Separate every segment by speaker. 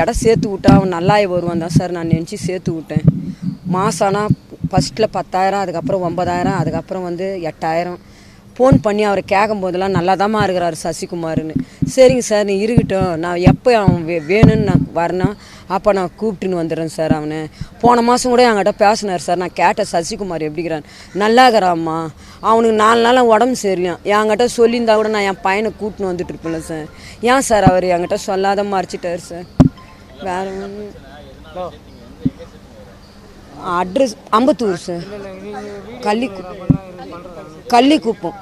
Speaker 1: இடம் சேர்த்து விட்டா அவன் நல்லாயி வருவான் தான் சார். நான் நினச்சி சேர்த்து விட்டேன். மாதம் ஆனால் ஃபஸ்ட்டில் பத்தாயிரம் அதுக்கப்புறம் ஒன்பதாயிரம் அதுக்கப்புறம் வந்து எட்டாயிரம். ஃபோன் பண்ணி அவரை கேட்கும் போதெல்லாம் நல்லா தாம்மா இருக்கிறாரு சசிகுமார்னு. சரிங்க சார் நீ இருக்கட்டும். நான் எப்போ அவன் வே வேணும்னு நான் வரணும் அப்போ நான் கூப்பிட்டுன்னு வந்துடுறேன் சார் அவனை. போன மாதம் கூட என்கிட்ட பேசினார் சார். நான் கேட்டேன் சசிகுமார் எப்படிக்கிறான் நல்லா இருக்கிறாம்மா அவனுக்கு நாலு நாளாக உடம்பு சரியில்லையாம் என்கிட்ட சொல்லியிருந்தா கூட நான் என் பையனை கூப்பிட்டுன்னு வந்துட்டு இருப்பேன்ல சார். ஏன் சார் அவர் என்கிட்ட சொல்லாத மறைச்சிட்டார் சார்? வேற ஒன்று அட்ரஸ் அம்பத்தூர் சார். கள்ளி கள்ளிக்குப்பம்.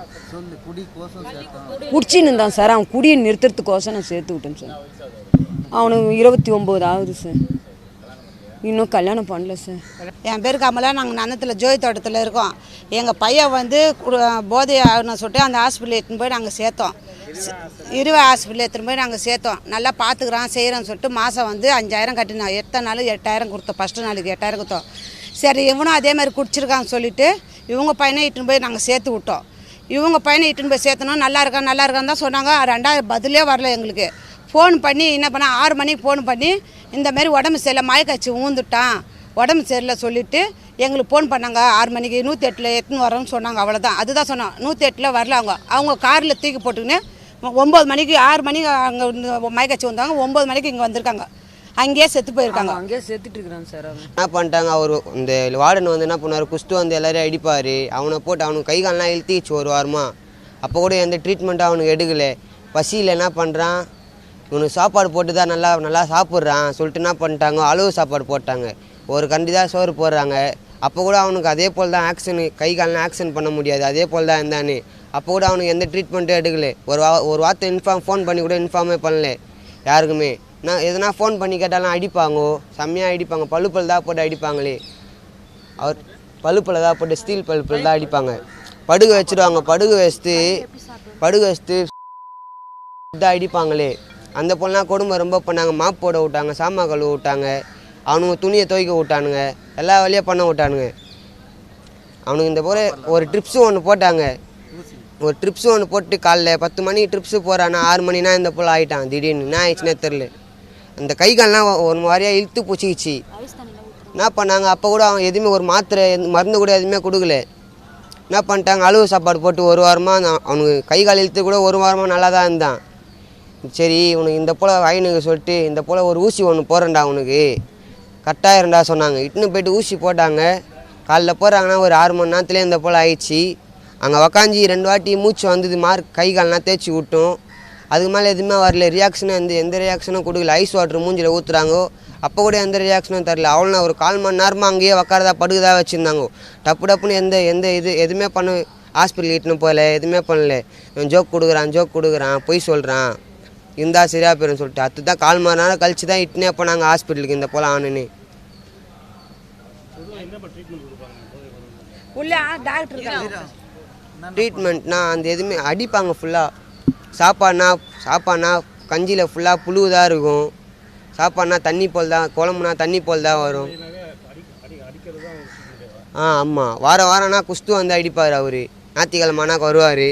Speaker 1: குடிச்சின்னு இருந்தான் சார். அவன் குடியை நிறுத்துறதுக்கோசம் நான் சேர்த்து விட்டேன் சார். அவனுக்கு இருபத்தி ஒம்பது ஆகுது சார். இன்னும் கல்யாணம் பண்ணல சார்.
Speaker 2: என் பேர் கமலா. நாங்கள் நன்னத்தில் ஜோய் தோட்டத்தில் இருக்கோம். எங்கள் பையன் வந்து போதை ஆகணும்னு சொல்லிட்டு அந்த ஹாஸ்பிட்டல் எடுத்துன்னு போய் நாங்கள் சேர்த்தோம். இருவை ஹாஸ்பிட்டல் எடுத்துன்னு போய் நாங்கள் சேர்த்தோம். நல்லா பார்த்துக்குறான் செய்கிறோன்னு சொல்லிட்டு மாதம் வந்து அஞ்சாயிரம் கட்டினோம் எத்தனை நாள் எட்டாயிரம் கொடுத்தோம். ஃபஸ்ட்டு நாளுக்கு எட்டாயிரம் கொடுத்தோம். சரி இவனும் அதே மாதிரி குடிச்சிருக்கான்னு சொல்லிட்டு இவங்க பையனை இட்டுன்னு போய் நாங்கள் சேர்த்து விட்டோம். இவங்க பையனை இட்டுன்னு போய் சேர்த்தணும் நல்லா இருக்கா நல்லா இருக்கான்னு தான் சொன்னாங்க. ரெண்டாயிரம் பதிலே வரல எங்களுக்கு. ஃபோன் பண்ணி என்ன பண்ணால் ஆறு மணிக்கு ஃபோன் பண்ணி இந்த மாதிரி உடம்பு சரியில்லை மயக்காய்ச்சி ஊந்துட்டான். உடம்பு சரியில்லை சொல்லிவிட்டு எங்களுக்கு ஃபோன் பண்ணாங்க. ஆறு மணிக்கு நூற்றி எட்டில் எட்டுன்னு வரோன்னு சொன்னாங்க. அவ்வளோதான் அதுதான் சொன்னோம் நூற்றி எட்டில் வரல அவங்க. அவங்க காரில் தூக்கி போட்டுக்கின்னு ஒம்பது மணிக்கு ஆறு மணிக்கு அங்கே மயக்காய்ச்சி வந்தாங்க. ஒம்பது மணிக்கு இங்கே வந்திருக்காங்க. அங்கேயே செத்து போயிருக்காங்க.
Speaker 1: அங்கேயே சேர்த்துட்டு இருக்கிறான் சார்
Speaker 3: என்ன பண்ணிட்டாங்க அவர்? இந்த வார்டன் வந்து என்ன பண்ணார் குஸ்து வந்து எல்லாரையும் அடிப்பார். அவனை போட்டு அவனுக்கு கை கால்லாம் இழுத்திச்சு ஒரு வாரமா அப்போ கூட எந்த ட்ரீட்மெண்ட்டும் அவனுக்கு எடுக்கல. பசியில் என்ன பண்ணுறான் இவனுக்கு சாப்பாடு போட்டு தான் நல்லா நல்லா சாப்பிட்றான். சொல்லிட்டு என்ன பண்ணிட்டாங்க? அளவு சாப்பாடு போட்டாங்க. ஒரு கண்டி தான் சோறு போடுறாங்க. அப்போ கூட அவனுக்கு அதே போல் தான் ஆக்ஷன் கை காலெலாம் ஆக்ஷன் பண்ண முடியாது. அதே போல் தான் இருந்தானே. அப்போ கூட அவனுக்கு எந்த ட்ரீட்மெண்ட்டும் எடுக்கல. ஒரு வா ஒரு வார்த்தை இன்ஃபார்ம் ஃபோன் பண்ணி கூட இன்ஃபார்மே பண்ணல. யாருக்குமே. நான் எதனா ஃபோன் பண்ணி கேட்டாலும் அடிப்பாங்கோ. செம்மையாக அடிப்பாங்க. பழுப்பில் தான் போட்டு அடிப்பாங்களே. அவர் பழுப்பில் தான் போட்டு ஸ்டீல் பழுப்பில் தான் அடிப்பாங்க. படுகு வச்சுருவாங்க. படுகு வச்சுட்டு படுகு வச்சுட்டு தான் அடிப்பாங்களே. அந்த பொண்ணாக கொடுமை ரொம்ப பண்ணாங்க. மாப் போட விட்டாங்க. சாமா கழுவ விட்டாங்க. அவனுங்க துணியை துவைக்க விட்டானுங்க. எல்லா வேலையும் பண்ண விட்டானுங்க. அவனுக்கு இந்த போல் ஒரு ட்ரிப்ஸும் ஒன்று போட்டாங்க. ஒரு ட்ரிப்ஸு ஒன்று போட்டு காலைல பத்து மணிக்கு ட்ரிப்ஸு போகிறானா ஆறு மணினா இந்த போல் ஆகிட்டான் திடீர்னு என்ன ஆயிடுச்சுன்னே தெரில அந்த கை கால்லாம் ஒரு மாதிரியாக இழுத்து பூச்சிக்கிச்சு என்ன பண்ணாங்க? அப்போ கூட அவன் எதுவுமே ஒரு மாத்திரை எந்த- மருந்து கூட எதுவுமே கொடுக்கல. என்ன பண்ணிட்டாங்க? அழுவு சாப்பாடு போட்டு ஒரு வாரமாக அவனுக்கு கை கால் இழுத்து கூட ஒரு வாரமாக நல்லா தான் இருந்தான். சரி உனக்கு இந்த போல் வாயினுக்கு சொல்லிட்டு இந்த போல் ஒரு ஊசி ஒன்று போடுறேன்டா உனக்கு கட்டாயிரண்டா சொன்னாங்க. இட்டுன்னு போயிட்டு ஊசி போட்டாங்க. காலைல போகிறாங்கன்னா ஒரு ஆறு மணி நேரத்துலேயே இந்த போல் ஆயிடுச்சு. அங்கே உக்காஞ்சி ரெண்டு வாட்டி மூச்சு வந்தது மார்க் கை கால்லாம் தேய்ச்சி விட்டோம். அதுக்கு மேலே எதுவுமே வரல. ரியாக்ஷனும் எந்த எந்த ரியாக்ஷனும் கொடுக்கல. ஐஸ் வாட்டர் மூஞ்சில் ஊற்றுறாங்கோ அப்போ கூட எந்த ரியாக்ஷனும் தரல. அவ்வளோ ஒரு கால் மணி நேரமாக அங்கேயே உக்காரதா படுகுதா வச்சுருந்தாங்க. டப்பு டப்புன்னு எந்த எந்த இது எதுவுமே பண்ண ஹாஸ்பிட்டல் இட்டுன்னு போகல. எதுவுமே பண்ணல. இவன் ஜோக் கொடுக்குறான் ஜோக் கொடுக்குறான் பொய் சொல்கிறான் இருந்தால் சரியா போயிடும் சொல்லிட்டு. அது தான் கால் மணி நேரம் கழிச்சு தான் இட்டுனே போனாங்க ஹாஸ்பிட்டலுக்கு இந்த போல் ஆணுன்னு
Speaker 2: உள்ள டாக்டர் இருக்காங்க
Speaker 3: ட்ரீட்மெண்ட்னா அந்த எதுவுமே அடிப்பாங்க ஃபுல்லாக சாப்பாடுனா சாப்பாடுனா கஞ்சியில் ஃபுல்லாக புழு தான் இருக்கும். சாப்பாடுனா தண்ணி போல் தான் குழம்புனா தண்ணி போல் தான் வரும். ஆ ஆமாம் வாரம் வாரம்னா குஸ்து வந்து அடிப்பார் அவர். ஞாயிற்றுக்கிழமைனா வருவார்.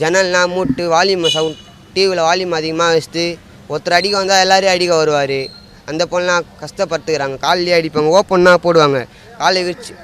Speaker 3: ஜன்னல்லாம் மூட்டு வால்யூம் சவுண்ட் டிவியில் வால்யூம் அதிகமாக வச்சுட்டு ஒருத்தர் அடிக்க வந்தால் எல்லாரையும் அடிக்க வருவார். அந்த பொண்ணெலாம் கஷ்டப்பட்டுக்கிறாங்க கால்லேயே அடிப்பாங்க. ஓப்பன்னா போடுவாங்க. કાલી વિરચી